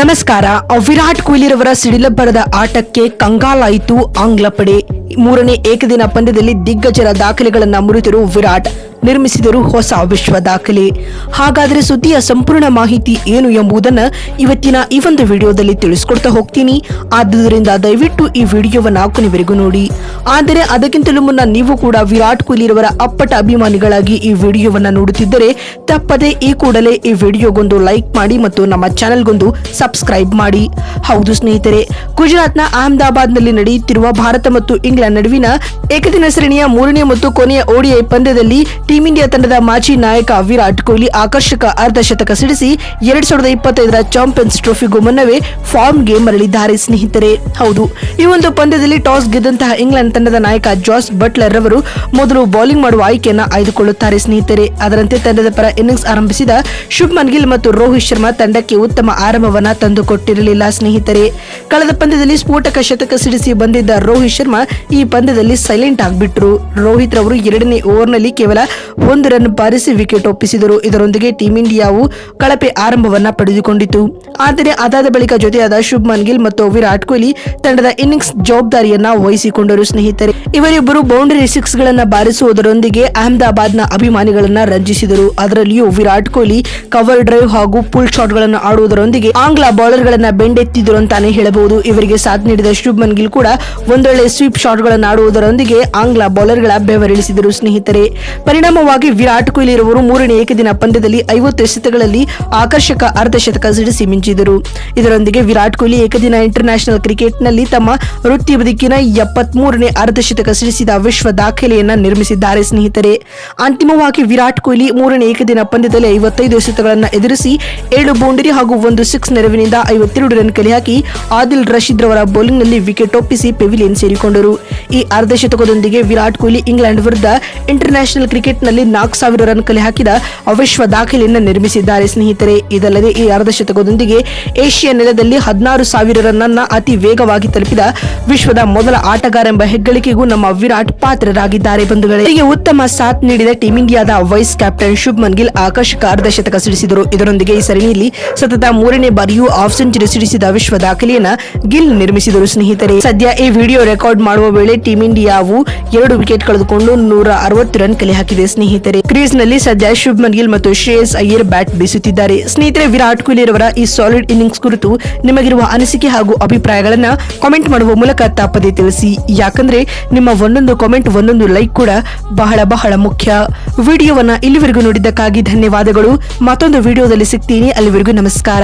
ನಮಸ್ಕಾರ. ವಿರಾಟ್ ಕೊಹ್ಲಿರವರ ಸಿಡಿಲಬ್ಬರದ ಆಟಕ್ಕೆ ಕಂಗಾಲಾಯಿತು ಆಂಗ್ಲ ಪಡೆ. ಮೂರನೇ ಏಕದಿನ ಪಂದ್ಯದಲ್ಲಿ ದಿಗ್ಗಜರ ದಾಖಲೆಗಳನ್ನು ಮುರಿತಿರುವ ವಿರಾಟ್. ನಿರ್ಮಿಸಿದರು ಹೊಸ ವಿಶ್ವ ದಾಖಲೆ. ಹಾಗಾದರೆ ಸುದ್ದಿಯ ಸಂಪೂರ್ಣ ಮಾಹಿತಿ ಏನು ಎಂಬುದನ್ನ ಇವತ್ತಿನ ಈ ಒಂದು ವಿಡಿಯೋದಲ್ಲಿ ತಿಳಿಸ್ಕೊಡ್ತಾ ಹೋಗ್ತೀನಿ. ಆದ್ದರಿಂದ ದಯವಿಟ್ಟು ಈ ವಿಡಿಯೋವನ್ನು ಕೊನೆವರೆಗೂ ನೋಡಿ. ಆದರೆ ಅದಕ್ಕಿಂತಲೂ ಮುನ್ನ ನೀವು ಕೂಡ ವಿರಾಟ್ ಕೊಹ್ಲಿ ಕೊಹ್ಲಿರವರ ಅಪ್ಪಟ ಅಭಿಮಾನಿಗಳಾಗಿ ಈ ವಿಡಿಯೋವನ್ನ ನೋಡುತ್ತಿದ್ದರೆ ತಪ್ಪದೆ ಈ ಕೂಡಲೇ ಈ ವಿಡಿಯೋಗೊಂದು ಲೈಕ್ ಮಾಡಿ ಮತ್ತು ನಮ್ಮ ಚಾನೆಲ್ಗೊಂದು ಸಬ್ಸ್ಕ್ರೈಬ್ ಮಾಡಿ. ಹೌದು ಸ್ನೇಹಿತರೆ, ಗುಜರಾತ್ನ ಅಹಮದಾಬಾದ್ನಲ್ಲಿ ನಡೆಯುತ್ತಿರುವ ಭಾರತ ಮತ್ತು ಇಂಗ್ಲೆಂಡ್ ನಡುವಿನ ಏಕದಿನ ಶ್ರೇಣಿಯ ಮೂರನೇ ಮತ್ತು ಕೊನೆಯ ಓಡಿಐ ಪಂದ್ಯದಲ್ಲಿ ಟೀಂ ಇಂಡಿಯಾ ತಂಡದ ಮಾಜಿ ನಾಯಕ ವಿರಾಟ್ ಕೊಹ್ಲಿ ಆಕರ್ಷಕ ಅರ್ಧಶತಕ ಸಿಡಿಸಿ ಎರಡ್ ಸಾವಿರದ ಇಪ್ಪತ್ತೈದರ ಚಾಂಪಿಯನ್ಸ್ ಟ್ರೋಫಿಗೂ ಮುನ್ನವೇ ಫಾರ್ಮ್ಗೆ ಮರಳಿದ್ದಾರೆ ಸ್ನೇಹಿತರೆ. ಹೌದು, ಈ ಒಂದು ಪಂದ್ಯದಲ್ಲಿ ಟಾಸ್ ಗೆದ್ದಂತಹ ಇಂಗ್ಲೆಂಡ್ ತಂಡದ ನಾಯಕ ಜಾಸ್ ಬಟ್ಲರ್ ರವರು ಮೊದಲು ಬೌಲಿಂಗ್ ಮಾಡುವ ಆಯ್ಕೆಯನ್ನು ಆಯ್ದುಕೊಳ್ಳುತ್ತಾರೆ ಸ್ನೇಹಿತರೆ. ಅದರಂತೆ ತಂಡದ ಪರ ಇನ್ನಿಂಗ್ಸ್ ಆರಂಭಿಸಿದ ಶುಭ್ಮನ್ ಗಿಲ್ ಮತ್ತು ರೋಹಿತ್ ಶರ್ಮಾ ತಂಡಕ್ಕೆ ಉತ್ತಮ ಆರಂಭವನ್ನ ತಂದುಕೊಟ್ಟಿರಲಿಲ್ಲ ಸ್ನೇಹಿತರೆ. ಕಳೆದ ಪಂದ್ಯದಲ್ಲಿ ಸ್ಫೋಟಕ ಶತಕ ಸಿಡಿಸಿ ಬಂದಿದ್ದ ರೋಹಿತ್ ಶರ್ಮಾ ಈ ಪಂದ್ಯದಲ್ಲಿ ಸೈಲೆಂಟ್ ಆಗಿಬಿಟ್ರು. ರೋಹಿತ್ ರವರು ಎರಡನೇ ಓವರ್ನಲ್ಲಿ ಕೇವಲ ಒಂದು ರನ್ ಬಾರಿಸಿ ವಿಕೆಟ್ ಒಪ್ಪಿಸಿದರು. ಇದರೊಂದಿಗೆ ಟೀಂ ಇಂಡಿಯಾವು ಕಳಪೆ ಆರಂಭವನ್ನ ಪಡೆದುಕೊಂಡಿತು. ಆದರೆ ಅದಾದ ಬಳಿಕ ಜೊತೆಯಾದ ಶುಭ್ಮನ್ ಗಿಲ್ ಮತ್ತು ವಿರಾಟ್ ಕೊಹ್ಲಿ ತಂಡದ ಇನ್ನಿಂಗ್ಸ್ ಜವಾಬ್ದಾರಿಯನ್ನ ವಹಿಸಿಕೊಂಡರು. ಸ್ನೇಹಿತರೆ, ಇವರಿಬ್ಬರು ಬೌಂಡರಿ ಸಿಕ್ಸ್ ಗಳನ್ನ ಬಾರಿಸುವುದರೊಂದಿಗೆ ಅಹಮದಾಬಾದ್ನ ಅಭಿಮಾನಿಗಳನ್ನ ರಂಜಿಸಿದರು. ಅದರಲ್ಲಿಯೂ ವಿರಾಟ್ ಕೊಹ್ಲಿ ಕವರ್ ಡ್ರೈವ್ ಹಾಗೂ ಪುಲ್ ಶಾಟ್ಗಳನ್ನು ಆಡುವುದರೊಂದಿಗೆ ಆಂಗ್ಲ ಬೌಲರ್ ಗಳನ್ನ ಬೆಂಡೆತ್ತಿದ್ರು ಅಂತಾನೆ ಹೇಳಬಹುದು. ಇವರಿಗೆ ಸಾಥ್ ನೀಡಿದ ಶುಭ್ಮನ್ ಗಿಲ್ ಕೂಡ ಒಂದೊಳ್ಳೆ ಸ್ವೀಪ್ ಶಾಟ್ಗಳನ್ನು ಆಡುವುದರೊಂದಿಗೆ ಆಂಗ್ಲ ಬೌಲರ್ಗಳ ಬೆವರಿಳಿಸಿದರು. ಸ್ನೇಹಿತರೆ ಪರಿಣಾಮವಾಗಿ ವಿರಾಟ್ ಕೊಹ್ಲಿ ಇರುವರು ಮೂರನೇ ಏಕದಿನ ಪಂದ್ಯದಲ್ಲಿ ಐವತ್ತು ಎಸೆತಗಳಲ್ಲಿ ಆಕರ್ಷಕ ಅರ್ಧಶತಕ ಸಿಡಿಸಿ ಮಿಂಚಿದರು. ಇದರೊಂದಿಗೆ ವಿರಾಟ್ ಕೊಹ್ಲಿ ಏಕದಿನ ಇಂಟರ್ನ್ಯಾಷನಲ್ ಕ್ರಿಕೆಟ್ನಲ್ಲಿ ತಮ್ಮ ವೃತ್ತಿ ಬದುಕಿನ ಎಪ್ಪತ್ಮೂರನೇ ಅರ್ಧಶತಕ ಸಿಡಿಸಿದ ವಿಶ್ವ ದಾಖಲೆಯನ್ನ ನಿರ್ಮಿಸಿದ್ದಾರೆ ಸ್ನೇಹಿತರೆ. ಅಂತಿಮವಾಗಿ ವಿರಾಟ್ ಕೊಹ್ಲಿ ಮೂರನೇ ಏಕದಿನ ಪಂದ್ಯದಲ್ಲಿ ಐವತ್ತೈದು ಎಸೆತಗಳನ್ನು ಎದುರಿಸಿ ಏಳು ಬೌಂಡರಿ ಹಾಗೂ ಒಂದು ಸಿಕ್ಸ್ ನೆರವಿನಿಂದ ಐವತ್ತೆರಡು ರನ್ ಕಲೆ ಹಾಕಿ ಆದಿಲ್ ರಶೀದ್ ರವರ ಬೌಲಿಂಗ್ನಲ್ಲಿ ವಿಕೆಟ್ ಒಪ್ಪಿಸಿ ಪೆವಿಲಿಯನ್ ಸೇರಿಕೊಂಡರು. ಈ ಅರ್ಧಶತಕದೊಂದಿಗೆ ವಿರಾಟ್ ಕೊಹ್ಲಿ ಇಂಗ್ಲೆಂಡ್ ವಿರುದ್ಧ ಇಂಟರ್ನ್ಯಾಷನಲ್ ಕ್ರಿಕೆಟ್ನಲ್ಲಿ ನಾಲ್ಕು ಸಾವಿರ ರನ್ ಕಲೆ ಹಾಕಿದ ಅವಿಶ್ವ ದಾಖಲೆಯನ್ನು ನಿರ್ಮಿಸಿದ್ದಾರೆ. ಸ್ನೇಹಿತರೆ, ಇದಲ್ಲದೆ ಈ ಅರ್ಧಶತಕದೊಂದಿಗೆ ಏಷ್ಯಾ ನೆಲದಲ್ಲಿ ಹದಿನಾರು ಸಾವಿರ ರನ್ ಅನ್ನ ಅತಿ ವೇಗವಾಗಿ ತಲುಪಿದ ವಿಶ್ವದ ಮೊದಲ ಆಟಗಾರ ಎಂಬ ಹೆಗ್ಗಳಿಕೆಗೂ ನಮ್ಮ ವಿರಾಟ್ ಪಾತ್ರರಾಗಿದ್ದಾರೆ ಬಂಧುಗಳೇ. ಉತ್ತಮ ಸಾಥ್ ನೀಡಿದ ಟೀಂ ಇಂಡಿಯಾದ ವೈಸ್ ಕ್ಯಾಪ್ಟನ್ ಶುಭ್ಮನ್ ಗಿಲ್ ಆಕರ್ಷಕ ಅರ್ಧಶತಕ ಸಿಡಿಸಿದರು. ಇದರೊಂದಿಗೆ ಈ ಸರಣಿಯಲ್ಲಿ ಸತತ ಮೂರನೇ ಬಾರಿಯೂ ಆಫ್ ಸೆಂಚುರಿ ಸಿಡಿಸಿದ ವಿಶ್ವ ದಾಖಲೆಯನ್ನ ಗಿಲ್ ನಿರ್ಮಿಸಿದರು. ಸ್ನೇಹಿತರೆ, ಸದ್ಯ ಈ ವಿಡಿಯೋ ರೆಕಾರ್ಡ್ ಮಾಡುವ ವೇಳೆ ಟೀಂ ಇಂಡಿಯಾವು ಎರಡು ವಿಕೆಟ್ ಕಳೆದುಕೊಂಡು ನೂರ ಅರವತ್ತು ರನ್ ಕಲೆ ಹಾಕಿದೆ. ಸ್ನೇಹಿತರೆ ಕ್ರೀಸ್ನಲ್ಲಿ ಸದ್ಯ ಶುಭ್ಮನ್ ಗಿಲ್ ಮತ್ತು ಶ್ರೇಯಸ್ ಅಯ್ಯರ್ ಬ್ಯಾಟ್ ಬೀಸುತ್ತಿದ್ದಾರೆ. ಸ್ನೇಹಿತರೆ, ವಿರಾಟ್ ಕೊಹ್ಲಿ ರವರ ಈ ಸಾಲಿಡ್ ಇನ್ನಿಂಗ್ಸ್ ಕುರಿತು ನಿಮಗಿರುವ ಅನಿಸಿಕೆ ಹಾಗೂ ಅಭಿಪ್ರಾಯಗಳನ್ನ ಕಾಮೆಂಟ್ ಮಾಡುವ ಮೂಲಕ ತಪ್ಪದೆ ತಿಳಿಸಿ. ಯಾಕಂದ್ರೆ, ನಿಮ್ಮ ಒಂದೊಂದು ಕಾಮೆಂಟ್ ಒಂದೊಂದು ಲೈಕ್ ಕೂಡ ಬಹಳ ಬಹಳ ಮುಖ್ಯ. ವಿಡಿಯೋವನ್ನ ಇಲ್ಲಿವರೆಗೂ ನೋಡಿದ್ದಕ್ಕಾಗಿ ಧನ್ಯವಾದಗಳು. ಮತ್ತೊಂದು ವಿಡಿಯೋದಲ್ಲಿ ಸಿಗ್ತೀನಿ. ಅಲ್ಲಿವರೆಗೂ ನಮಸ್ಕಾರ.